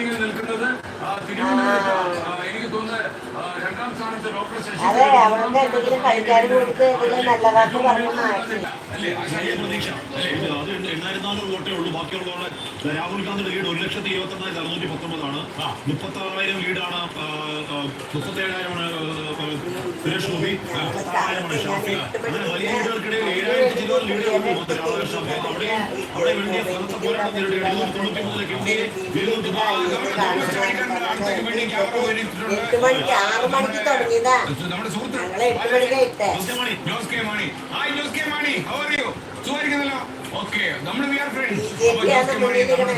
ബാറ്റിംഗിൽ നിൽക്കുന്നത് ആ, തിരുവനന്തപുരത്ത് അതെ അവർക്ക് എന്തെങ്കിലും കളിക്കാൻ കൊടുത്ത് എന്തെങ്കിലും നല്ല വാക്ക് പറഞ്ഞു മാറ്റി അല്ലേ വലിയ പ്രതീക്ഷ അല്ലേ ഇത് അത് എണ്ണായിരത്തി നാനൂറ് വോട്ടേ ഉള്ളൂ. ബാക്കിയുള്ളവരുടെ രാഹുൽ ഗാന്ധിയുടെ ലീഡ് ഒരു ലക്ഷത്തി ഇരുപത്തി അറുന്നൂറ്റി പത്തൊമ്പതാണ്. മുപ്പത്തി ആറായിരം ലീഡാണ് മുപ്പത്തി ഏഴായിരമാണ് സുരേഷ് ഗോപി. മുപ്പത്തി ആറായിരമാണ് ഷാഫി അങ്ങനെ വലിയ ലീഡുകൾക്കിടയിൽ ഏഴായിരത്തി ചില ലീഡേ ഉള്ളൂ മറ്റേ അവിടെ അവിടെ വലിയ കനത്ത പോരാട്ടം നേരിടുകയാണ് ഇരുന്നൂറ്റി തൊണ്ണൂറ്റി മൂന്നിലേക്ക് ഇന്ത്യയെ ഇരുന്നൂറ്റി എട്ട് മണിക്ക് മണിക്ക് നമ്മുടെ സുഹൃത്ത്. ഞങ്ങളെ എട്ട് മണിക്ക് ഇട്ടേ മണി Jose K Mani hi Jose K Mani how are you സുഖമായിരിക്കുന്നല്ലോ okay നമ്മൾ വി ആർ ഫ്രണ്ട്സ് BJP ആണ് മുന്നിലിരിക്കുന്നത്.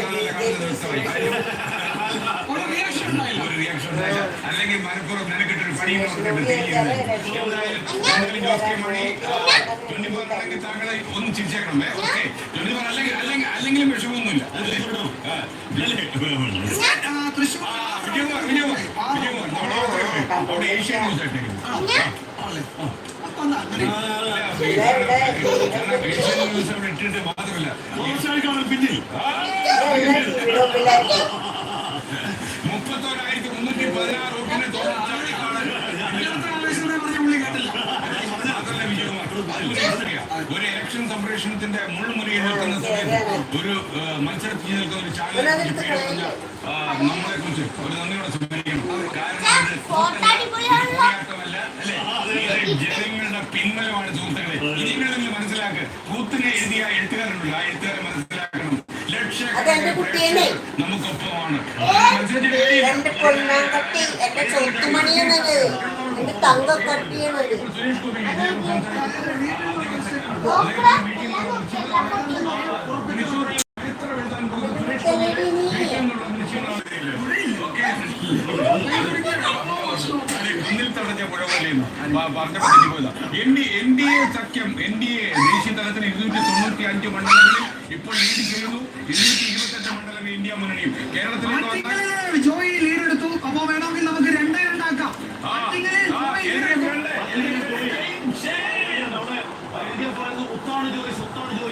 ഒരു റിയാക്ഷൻ ഉണ്ടായില്ല. ഒരു റിയാക്ഷൻ ഉണ്ടായില്ല. അല്ലെങ്കിൽ മലപ്പുറം നിനക്കിട്ടൊരു പണിയും കൊടുത്തിട്ട് തിരിയുന്നു എന്തായാലും എന്തായാലും ജോസ് കെ മാണി ട്വന്റി ഫോർ ആണെങ്കിൽ താങ്കളെ ഒന്ന് ചിരിച്ചേക്കണം. ഓക്കെ. ട്വന്റി ഫോർ അല്ലെങ്കിൽ അല്ലെങ്കിൽ അല്ലെങ്കിലും വിഷമമൊന്നുമില്ല. അല്ലേ? ആ, ഇല്ലല്ലേ? ആ, തൃശ്ശൂർ ആ, വിജയകുമാർ വിജയകുമാർ വിജയകുമാർ നമ്മുടെ അവിടെ- അവിടെ ഏഷ്യ ന്യൂസ് ആയിട്ടേക്കുന്നു ഇട്ടിട്ട് മാത്രമല്ല പിന്നിൽ പിള്ളേർക്ക് മുപ്പത്തോരായിരത്തി മുന്നൂറ്റി പതിനാറ് തുടർച്ചാണ് പുള്ളി കേട്ടില്ല ഒരു ഇലക്ഷൻ സംപ്രേഷണത്തിന്റെ മുൾമുറിയിൽ നിൽക്കുന്ന സമയത്ത് ഒരു മത്സരത്തിൽ നിൽക്കുന്ന ഒരു ചാനൽ നമ്മളെ കുറിച്ച് ഒരു നന്ദിയോടെ സ്മരിക്കണം കാരണം ഇത് പോരാട്ടമല്ല അല്ലേ? ഇത് ജനങ്ങളുടെ പിൻബലമാണ് സുഹൃത്തുക്കളെ. നിങ്ങൾ നിങ്ങൾ മനസ്സിലാക്കുക കൂത്തിനെ എഴുതിയ എഴുത്തുകാരുണ്ടല്ലോ ആ എഴുത്തുകാരെ മനസ്സിലാക്കണം. ലക്ഷ്യം? ലക്ഷക്കണക്കിന് നമുക്കൊപ്പമാണ്. മത്സരത്തിന്റെ പേര് എന്റെ പൊന്നാങ്കട്ടി എന്റെ ചൊത്തുമണിയാണത് എന്റെ തങ്കക്കട്ടിയാണത് Suresh Gopi N D A സഖ്യം എൻ ഡി എ ദേശീയ തലത്തിൽ ഇരുന്നൂറ്റി തൊണ്ണൂറ്റി അഞ്ച് മണ്ഡലങ്ങളിൽ ഇപ്പോൾ ലീഡ് ചെയ്യുന്നു ഇരുന്നൂറ്റി ഇരുപത്തി അഞ്ച് മണ്ഡലം ഇന്ത്യ മുന്നണിയും കേരളത്തിലേക്ക് വന്നാൽ തൊട്ടവണ ജോലി സ്വത്താണ് ജോലി